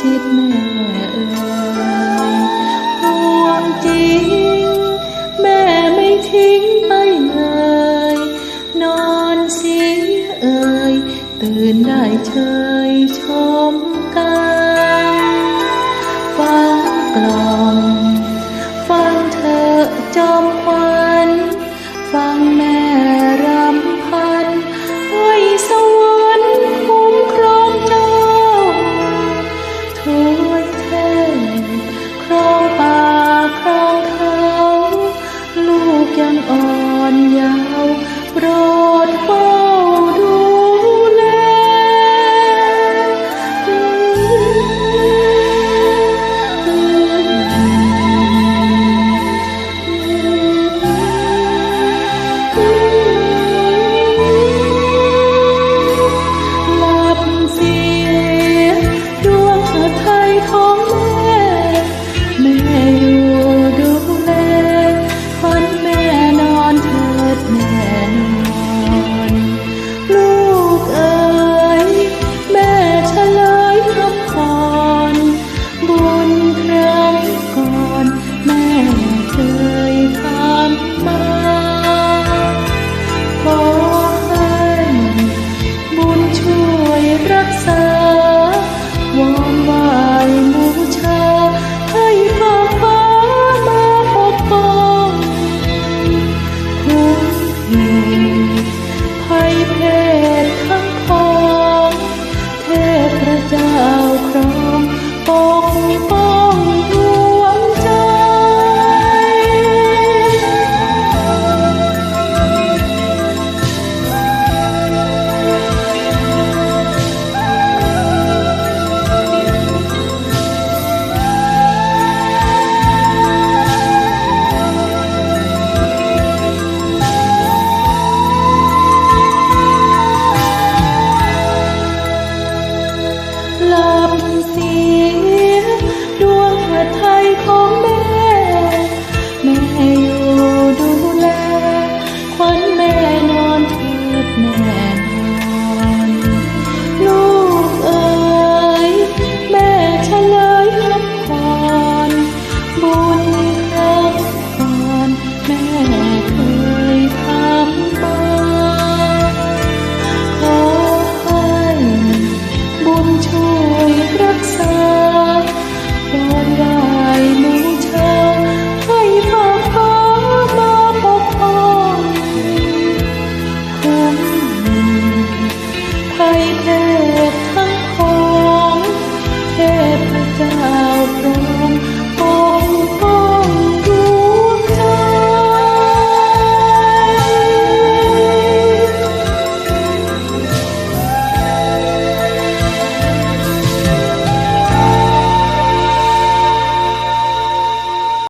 จิตแม่เอ่ยห่วงจริง แม่ไม่ทิ้งไปเลย นอนเสียเอ่ยตื่นได้เฉยชมกัน thay con bé